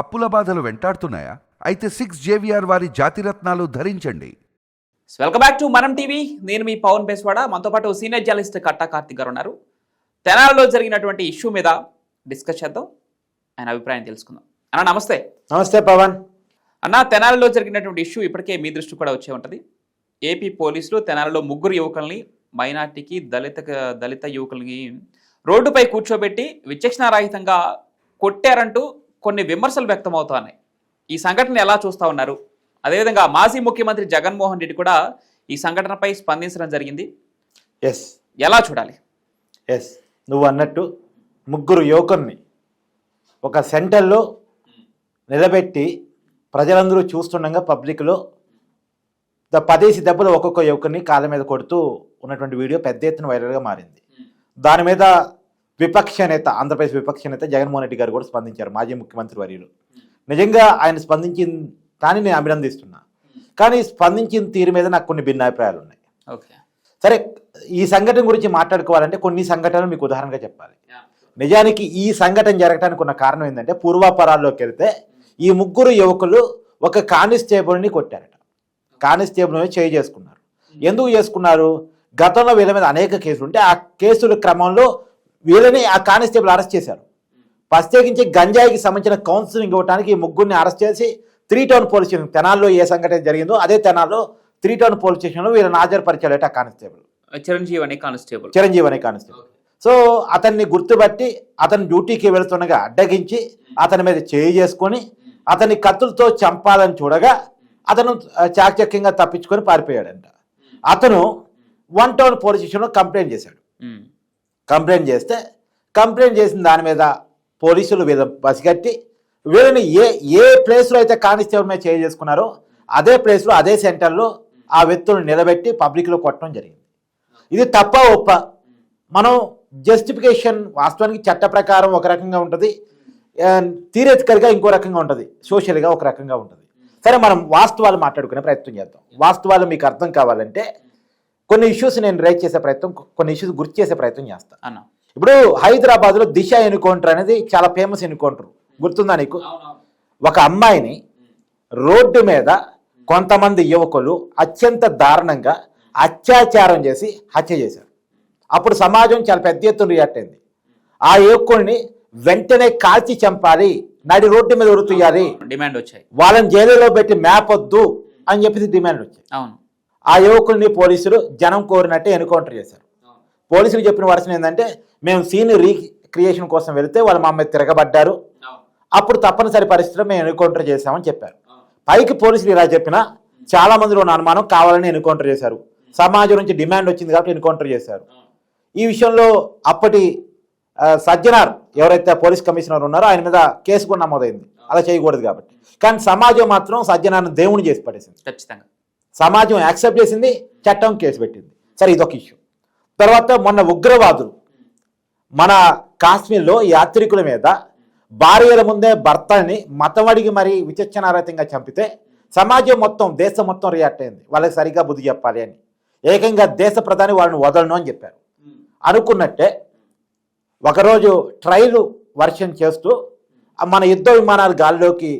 అప్పుల బాధలు వెంటాడుతున్నాయా? అయితే సిక్స్ జేవిఆర్ వారి జాతిరత్నాలు ధరించండి. Welcome back to Manam TV నేను మీ పవన్ బేస్వాడ. మనతో పాటు సీనియర్ జర్నలిస్ట్ కట్టా కార్తిక్ గారు ఉన్నారు. తెనాలలో జరిగినటువంటి ఇష్యూ మీద డిస్కస్ చేద్దాం. ఆయన అభిప్రాయం తెలుసుకుందాం. అన్న నమస్తే. నమస్తే పవన్. అన్న తెనాలలో జరిగినటువంటి ఇష్యూ ఇప్పటికే మీ దృష్టి కూడా వచ్చే ఉంటుంది. ఏపీ పోలీసులు తెనాలలో ముగ్గురు యువకుల్ని మైనార్టీకి దళిత దళిత యువకుల్ని రోడ్డుపై కూర్చోబెట్టి విచక్షణారహితంగా కొట్టారంటూ కొన్ని విమర్శలు వ్యక్తమవుతున్నాయి. ఈ సంఘటన ఎలా చూస్తా ఉన్నారు? అదేవిధంగా మాజీ ముఖ్యమంత్రి జగన్మోహన్ రెడ్డి కూడా ఈ సంఘటనపై స్పందించడం జరిగింది. ఎస్ ఎలా చూడాలి? ఎస్ నువ్వు అన్నట్టు ముగ్గురు యువకుల్ని ఒక సెంటర్లో నిలబెట్టి ప్రజలందరూ చూస్తుండగా పబ్లిక్లో ద పదేసి దెబ్బలు ఒక్కొక్క యువకుని కాళ్ళ మీద కొడుతూ ఉన్నటువంటి వీడియో పెద్ద ఎత్తున వైరల్గా మారింది. దాని మీద విపక్ష నేత ఆంధ్రప్రదేశ్ విపక్ష నేత జగన్మోహన్ రెడ్డి గారు కూడా స్పందించారు మాజీ ముఖ్యమంత్రి వర్యులు. నిజంగా ఆయన స్పందించిన దాన్ని నేను అభినందిస్తున్నా. కానీ స్పందించిన తీరు మీద నాకు కొన్ని భిన్నాభిప్రాయాలు ఉన్నాయి. ఓకే. సరే ఈ సంఘటన గురించి మాట్లాడుకోవాలంటే కొన్ని సంఘటనలు మీకు ఉదాహరణగా చెప్పాలి. నిజానికి ఈ సంఘటన జరగడానికి ఉన్న కారణం ఏంటంటే పూర్వాపరాల్లోకి వెళ్తే ఈ ముగ్గురు యువకులు ఒక కానిస్టేబుల్ని కొట్టారట. కానిస్టేబుల్ని చేయి చేసుకున్నారు. ఎందుకు చేసుకున్నారు? గతంలో వీళ్ళ మీద అనేక కేసులు ఉంటే ఆ కేసుల క్రమంలో వీళ్ళని ఆ కానిస్టేబుల్ అరెస్ట్ చేశారు. ప్రత్యేకించి గంజాయికి సంబంధించిన కౌన్సిలింగ్ ఇవ్వడానికి ఈ ముగ్గురిని అరెస్ట్ చేసి త్రీ టౌన్ పోలీస్ స్టేషన్ తెనాల్లో ఏ సంఘటన జరిగిందో అదే తెనాల్లో త్రీ టౌన్ పోలీస్ స్టేషన్లో వీళ్ళని హాజరుపరిచాడట ఆ కానిస్టేబుల్. చిరంజీవి అనే కానిస్టేబుల్. చిరంజీవి అనే కానిస్టేబుల్. సో అతన్ని గుర్తుపట్టి అతని డ్యూటీకి వెళుతుండగా అడ్డగించి అతని మీద చేయి చేసుకొని అతన్ని కత్తులతో చంపాలని చూడగా అతను చాకచక్యంగా తప్పించుకొని పారిపోయాడంట. అతను వన్ టౌన్ పోలీస్ స్టేషన్లో కంప్లైంట్ చేశాడు. కంప్లైంట్ చేస్తే కంప్లైంట్ చేసిన దాని మీద పోలీసులు వీళ్ళ పసిగట్టి వీళ్ళని ఏ ఏ ప్లేస్లో అయితే కానిస్టేబుల్ మీద చేసుకున్నారో అదే ప్లేస్లో అదే సెంటర్లో ఆ వ్యక్తులను నిలబెట్టి పబ్లిక్లో కొట్టడం జరిగింది. ఇది తప్ప ఒప్ప? మనం జస్టిఫికేషన్ వాస్తవానికి చట్ట ప్రకారం ఒక రకంగా ఉంటుంది థియరటికల్గా ఇంకో రకంగా ఉంటుంది సోషల్గా ఒక రకంగా ఉంటుంది. సరే మనం వాస్తవాలు మాట్లాడుకునే ప్రయత్నం చేద్దాం. వాస్తవాలు మీకు అర్థం కావాలంటే కొన్ని ఇష్యూస్ నేను రైట్ చేసే ప్రయత్నం కొన్ని ఇష్యూస్ గుర్తు చేసే ప్రయత్నం చేస్తాను అన్న. ఇప్పుడు హైదరాబాద్లో దిశ ఎన్కౌంటర్ అనేది చాలా ఫేమస్ ఎన్కౌంటర్. గుర్తుందా నీకు? ఒక అమ్మాయిని రోడ్డు మీద కొంతమంది యువకులు అత్యంత దారుణంగా అత్యాచారం చేసి హత్య చేశారు. అప్పుడు సమాజం చాలా పెద్ద ఎత్తున రియాక్ట్ అయింది. ఆ యువకుల్ని వెంటనే కాల్చి చంపాలి నడి రోడ్డు మీద ఉరుతుయ్యాలి డిమాండ్ వచ్చాయి. వాళ్ళని జైలులో పెట్టి మేపొద్దు అని చెప్పేసి డిమాండ్ వచ్చింది అవును. ఆ యువకుల్ని పోలీసులు జనం కోరినట్టే ఎన్కౌంటర్ చేశారు. పోలీసులు చెప్పిన వర్షన్ ఏంటంటే మేము సీన్ రీక్రియేషన్ కోసం వెళితే వాళ్ళు మా మీద తిరగబడ్డారు. అప్పుడు తప్పనిసరి పరిస్థితిలో మేము ఎన్కౌంటర్ చేశామని చెప్పారు. పైకి పోలీసులు ఇలా చెప్పినా చాలా మందిలో ఉన్న అనుమానం కావాలని ఎన్కౌంటర్ చేశారు. సమాజం నుంచి డిమాండ్ వచ్చింది కాబట్టి ఎన్కౌంటర్ చేశారు. ఈ విషయంలో అప్పటి సజ్జనార్ ఎవరైతే పోలీస్ కమిషనర్ ఉన్నారో ఆయన మీద కేసు కూడా నమోదైంది. అలా చేయకూడదు కాబట్టి. కానీ సమాజం మాత్రం సజ్జనార్ని దేవుని చేసి పడేసింది. ఖచ్చితంగా. సమాజం యాక్సెప్ట్ చేసింది చట్టం కేసు పెట్టింది. సరే ఇదొక ఇష్యూ తర్వాత మొన్న ఉగ్రవాదులు మన కాశ్మీర్లో యాత్రికుల మీద భార్యల ముందే భర్తని మతమడిగి మరీ విచక్షణారహితంగా చంపితే సమాజం మొత్తం దేశం మొత్తం రియాక్ట్ అయింది. వాళ్ళకి సరిగ్గా బుద్ధి చెప్పాలి అని. ఏకంగా దేశ ప్రధాని వాళ్ళని వదలను అని చెప్పారు. అనుకున్నట్టే ఒకరోజు ట్రైలు వర్షం చేస్తూ మన యుద్ధ విమానాలు గాల్లోకి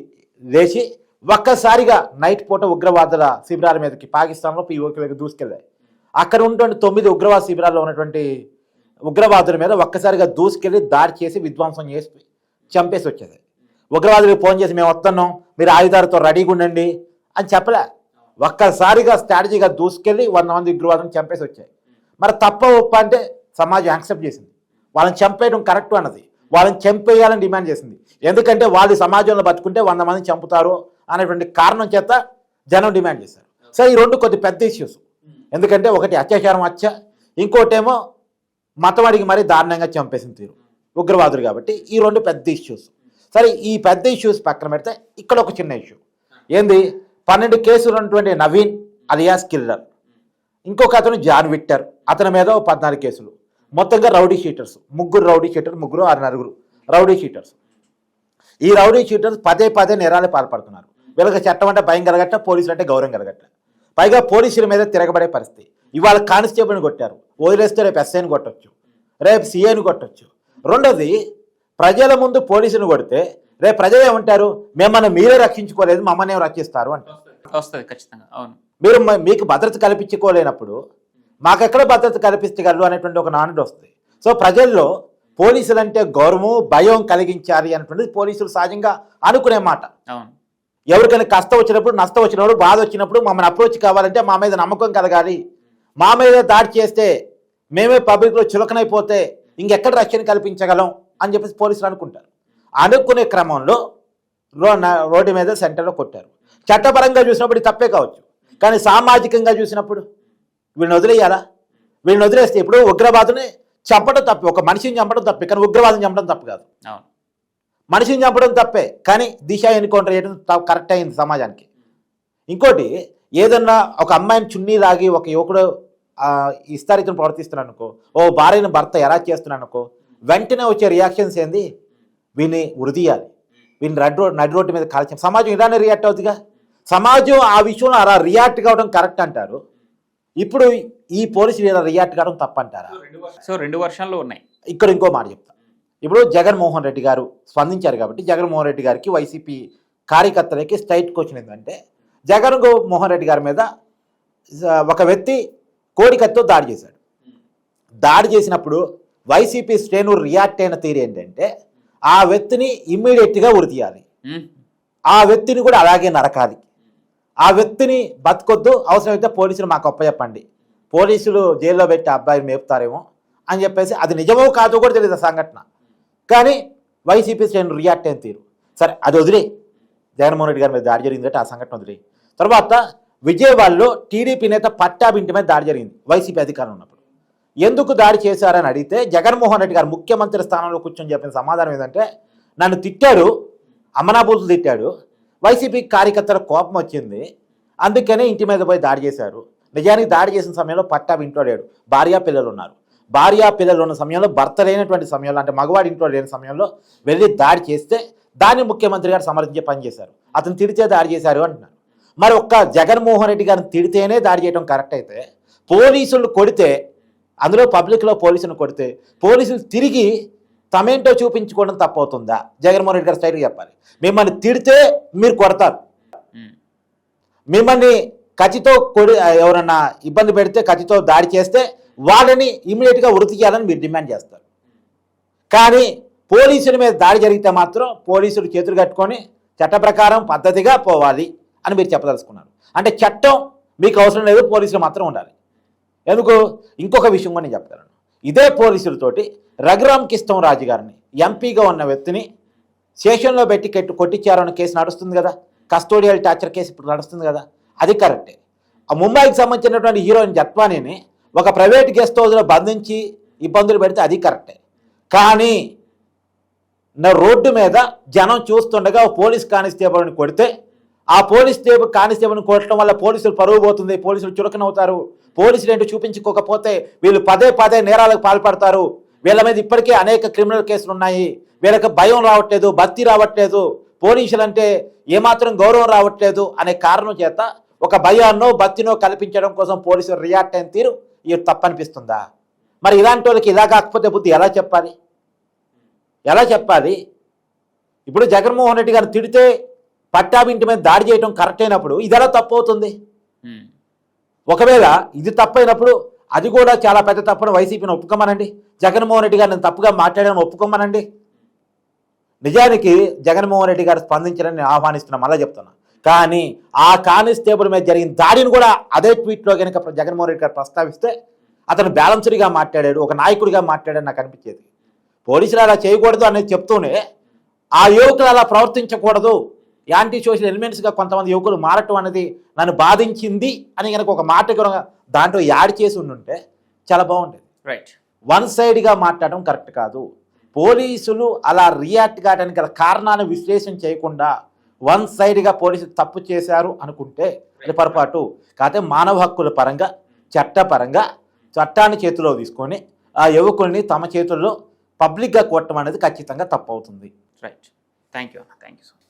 లేచి ఒక్కసారిగా నైట్ పూట ఉగ్రవాదుల శిబిరాల మీదకి పాకిస్తాన్లో పీఓకేలకు దూసుకెళ్ళాయి. అక్కడ ఉన్నటువంటి తొమ్మిది ఉగ్రవాద శిబిరాల్లో ఉన్నటువంటి ఉగ్రవాదుల మీద ఒక్కసారిగా దూసుకెళ్ళి దాడి చేసి విధ్వంసం చేసి చంపేసి వచ్చేది. ఉగ్రవాదులకు ఫోన్ చేసి మేము వస్తున్నాం మీరు ఆయుధాలతో రెడీగా ఉండండి అని చెప్పలే. ఒక్కసారిగా స్ట్రాటజీగా దూసుకెళ్ళి వంద మంది ఉగ్రవాదులను చంపేసి వచ్చాయి. మరి తప్ప ఒప్ప అంటే సమాజం యాక్సెప్ట్ చేసింది. వాళ్ళని చంపేయడం కరెక్ట్ అన్నది. వాళ్ళని చంపేయాలని డిమాండ్ చేసింది. ఎందుకంటే వాళ్ళు సమాజంలో బతుకుంటే వంద మంది చంపుతారు అనేటువంటి కారణం చేత జనం డిమాండ్ చేశారు. సో ఈ రెండు కొద్ది పెద్ద ఇష్యూస్. ఎందుకంటే ఒకటి అత్యాచారం హత్య ఇంకోటేమో మతం అడిగి మరీ దారుణంగా చంపేసిన తీరు ఉగ్రవాదులు కాబట్టి ఈ రెండు పెద్ద ఇష్యూస్. సరే ఈ పెద్ద ఇష్యూస్ పక్కన పెడితే ఇక్కడ ఒక చిన్న ఇష్యూ. ఏంది? పన్నెండు కేసులు ఉన్నటువంటి నవీన్ అలియాస్ కిల్లర్. ఇంకొక అతను జాన్ విక్టర్ అతని మీద పద్నాలుగు కేసులు. మొత్తంగా రౌడీ షీటర్స్. ముగ్గురు రౌడీ షీటర్ ముగ్గురు ఆరు నలుగురు రౌడీ షీటర్స్. ఈ రౌడీ షీటర్స్ పదే పదే నేరాలు పాల్పడుతున్నారు. వీళ్ళకి చట్టం అంటే భయం కలగట్ట పోలీసులు అంటే గౌరవం కలగట్ట. పైగా పోలీసుల మీద తిరగబడే పరిస్థితి. ఇవాళ కానిస్టేబుల్ని కొట్టారు. వదిలేస్తే రేపు ఎస్ఐని కొట్టొచ్చు. రేపు సీఏని కొట్టొచ్చు. రెండోది ప్రజల ముందు పోలీసుని కొడితే రేపు ప్రజలు ఏమంటారు? మిమ్మల్ని మీరే రక్షించుకోలేదు మమ్మల్ని రక్షిస్తారు అంటారు. వస్తుంది. ఖచ్చితంగా. అవును. మీరు మీకు భద్రత కల్పించుకోలేనప్పుడు మాకెక్కడ భద్రత కల్పించగలరు అనేటువంటి ఒక నానుడు వస్తుంది. సో ప్రజల్లో పోలీసులు అంటే గౌరవం భయం కలిగించాలి అనేటువంటిది పోలీసులు సహజంగా అనుకునే మాట. అవును. ఎవరికైనా కష్టం వచ్చినప్పుడు నష్టం వచ్చినప్పుడు బాధ వచ్చినప్పుడు మమ్మల్ని అప్రోచ్ కావాలంటే మా మీద నమ్మకం కలగాలి. మా మీద దాడి చేస్తే మేమే పబ్లిక్లో చులకనైపోతే ఇంకెక్కడ రక్షణ కల్పించగలం అని చెప్పేసి పోలీసులు అనుకుంటారు. అనుకునే క్రమంలో రో నా- రోడ్డు మీద సెంటర్లో కొట్టారు. చట్టపరంగా చూసినప్పుడు తప్పే కావచ్చు. కానీ సామాజికంగా చూసినప్పుడు వీళ్ళని వదిలేయాలా? వీళ్ళని వదిలేస్తే ఇప్పుడు ఉగ్రవాదుని చంపడం తప్పి ఒక మనిషిని చంపడం తప్పే కానీ ఉగ్రవాదం చంపడం తప్పు కాదు. అవును. మనిషిని చంపడం తప్పే కానీ దిశ ఎన్కౌంటర్ చేయడం కరెక్ట్ అయింది సమాజానికి. ఇంకోటి ఏదన్నా ఒక అమ్మాయిని చున్నీ లాగి ఒక యువకుడు ఇస్తారితను ప్రవర్తిస్తున్నాడు అనుకో ఓ భార్యను భర్త ఎలా చేస్తున్నాడు అనుకో వెంటనే వచ్చే రియాక్షన్స్ ఏంది? వీని ఉరిదీయాలి. వీని రెడ్ రోడ్ నడి రోడ్డు మీద కాల్చి సమాజం ఇలానే రియాక్ట్ అవుతుందిగా సమాజం ఆ విషయంలో అలా రియాక్ట్ కావడం కరెక్ట్ అంటారు? ఇప్పుడు ఈ పోలీసులు ఇలా రియాక్ట్ కావడం తప్పంటారా? సో రెండు వర్షాలు ఉన్నాయి. ఇక్కడ ఇంకో మాట చెప్తా. ఇప్పుడు జగన్మోహన్ రెడ్డి గారు స్పందించారు కాబట్టి జగన్మోహన్ రెడ్డి గారికి వైసీపీ కార్యకర్తలకి స్ట్రైట్ క్వశ్చన్ ఏంటంటే జగన్ మోహన్ రెడ్డి గారి మీద ఒక వ్యక్తి కోడికత్తో దాడి చేశాడు. దాడి చేసినప్పుడు వైసీపీ శ్రేణులు రియాక్ట్ అయిన తీరు ఏంటంటే ఆ వ్యక్తిని ఇమ్మీడియట్గా ఉరితీయాలి ఆ వ్యక్తిని కూడా అలాగే నరకాలి. ఆ వ్యక్తిని బతకొద్దు అవసరమైతే పోలీసులు మాకు అప్పచెప్పండి. పోలీసులు జైల్లో పెట్టి అబ్బాయిని మేపుతారేమో అని చెప్పేసి అది నిజమో కాదో కూడా తెలియదు సంఘటన. కానీ వైసీపీ శ్రేణులు రియాక్ట్ అయిన తీరు? సరే అది వదిలే. జగన్మోహన్ రెడ్డి గారి మీద దాడి జరిగిందంటే ఆ సంఘటన వదిలే. తర్వాత విజయవాడలో టీడీపీ నేత పట్టాభింటి మీద దాడి జరిగింది వైసీపీ అధికారం ఉన్నప్పుడు. ఎందుకు దాడి చేశారని అడిగితే జగన్మోహన్ రెడ్డి గారు ముఖ్యమంత్రి స్థానంలో కూర్చొని చెప్పిన సమాధానం ఏంటంటే నన్ను తిట్టాడు అమ్మనాబూతులు తిట్టాడు వైసీపీ కార్యకర్తల కోపం వచ్చింది అందుకనే ఇంటి మీద పోయి దాడి చేశారు. నిజానికి దాడి చేసిన సమయంలో పట్టా ఇంట్లో భార్య భార్యా పిల్లలు ఉన్నారు. భార్యా పిల్లలు ఉన్న సమయంలో భర్త లేనటువంటి సమయంలో అంటే మగవాడి ఇంట్లో లేని సమయంలో వెళ్ళి దాడి చేస్తే దాన్ని ముఖ్యమంత్రి గారు సమర్థించే పని చేశారు. అతను తిడితే దాడి చేశారు అంటున్నారు. మరి ఒక్క జగన్మోహన్ రెడ్డి గారిని తిడితేనే దాడి చేయడం కరెక్ట్ అయితే పోలీసులు కొడితే అందులో పబ్లిక్లో పోలీసులు కొడితే పోలీసులు తిరిగి తమేంటో చూపించుకోవడం తప్పవుతుందా? జగన్మోహన్ రెడ్డి గారు స్ట్రైట్గా చెప్పాలి. మిమ్మల్ని తిడితే మీరు కొడతారు. మిమ్మల్ని కత్తితో కొడి ఎవరన్నా ఇబ్బంది పెడితే కత్తితో దాడి చేస్తే వాళ్ళని ఇమీడియట్గా వృత్తి చేయాలని మీరు డిమాండ్ చేస్తారు. కానీ పోలీసుల మీద దాడి జరిగితే మాత్రం పోలీసులు చేతులు కట్టుకొని చట్ట ప్రకారం పద్ధతిగా పోవాలి అని మీరు చెప్పదలుచుకున్నారు. అంటే చట్టం మీకు అవసరం లేదు పోలీసులు మాత్రం ఉండాలి. ఎందుకు? ఇంకొక విషయం కూడా నేను చెప్తాను. ఇదే పోలీసులతోటి రఘురామ్ కిస్తం రాజు గారిని ఎంపీగా ఉన్న వ్యక్తిని స్టేషన్లో పెట్టి కెట్టు కొట్టించారన్న కేసు నడుస్తుంది కదా? కస్టోడియల్ టార్చర్ కేసు ఇప్పుడు నడుస్తుంది కదా? అది కరెక్టే. ఆ ముంబైకి సంబంధించినటువంటి హీరోయిన్ జత్వానీని ఒక ప్రైవేట్ గెస్ట్ హౌస్లో బంధించి ఇబ్బందులు పెడితే అది కరెక్టే. కానీ నా రోడ్డు మీద జనం చూస్తుండగా పోలీస్ కానిస్టేబుల్ని కొడితే ఆ పోలీస్ టేబుల్ కానిస్టేబుల్ని కొట్టడం వల్ల పోలీసులు పరువు పోతుంది పోలీసులు చురకనవుతారు పోలీసులు ఏంటో చూపించుకోకపోతే వీళ్ళు పదే పదే నేరాలకు పాల్పడతారు. వీళ్ళ మీద ఇప్పటికే అనేక క్రిమినల్ కేసులు ఉన్నాయి. వీళ్ళకి భయం రావట్లేదు భక్తి రావట్లేదు పోలీసులు అంటే ఏమాత్రం గౌరవం రావట్లేదు అనే కారణం చేత ఒక భయాన్నో భక్తినో కల్పించడం కోసం పోలీసులు రియాక్ట్ అయిన తీరు ఇది తప్పనిపిస్తుందా? మరి ఇలాంటి వాళ్ళకి ఇలా కాకపోతే బుద్ధి ఎలా చెప్పాలి? ఎలా చెప్పాలి? ఇప్పుడు జగన్మోహన్ రెడ్డి గారు తిడితే పట్టాభి ఇంటి మీద దాడి చేయడం కరెక్ట్ అయినప్పుడు ఇది ఎలా తప్పు అవుతుంది? ఒకవేళ ఇది తప్పైనప్పుడు అది కూడా చాలా పెద్ద తప్పును వైసీపీని ఒప్పుకోమనండి. జగన్మోహన్ రెడ్డి గారిని తప్పుగా మాట్లాడాలని ఒప్పుకోమనండి. నిజానికి జగన్మోహన్ రెడ్డి గారు స్పందించారని నేను ఆహ్వానిస్తున్నా మళ్ళీ చెప్తున్నా. కానీ ఆ కానిస్టేబుల్ మీద జరిగిన దాడిని కూడా అదే ట్వీట్లో కనుక జగన్మోహన్ రెడ్డి గారు ప్రస్తావిస్తే అతను బ్యాలెన్స్డ్గా మాట్లాడాడు ఒక నాయకుడిగా మాట్లాడాడు నాకు అనిపించేది. పోలీసులు అలా చేయకూడదు అనేది చెప్తూనే ఆ యువకులు అలా ప్రవర్తించకూడదు. యాంటీ సోషల్ ఎలిమెంట్స్గా కొంతమంది యువకులు మారటం అనేది నన్ను బాధించింది అని కనుక ఒక మాట దాంట్లో యాడ్ చేసి ఉండుంటే చాలా బాగుండేది. రైట్ వన్ సైడ్గా మాట్లాడడం కరెక్ట్ కాదు. పోలీసులు అలా రియాక్ట్ కావడానికి గల కారణాన్ని విశ్లేషణ చేయకుండా వన్ సైడ్గా పోలీసులు తప్పు చేశారు అనుకుంటే అది పొరపాటు. కాకపోతే మానవ హక్కుల పరంగా చట్టపరంగా చట్టాన్ని చేతిలో తీసుకొని ఆ యువకుల్ని తమ చేతుల్లో పబ్లిక్గా కొట్టడం అనేది ఖచ్చితంగా తప్పు అవుతుంది రైట్ థ్యాంక్ యూ అన్న. Thank you so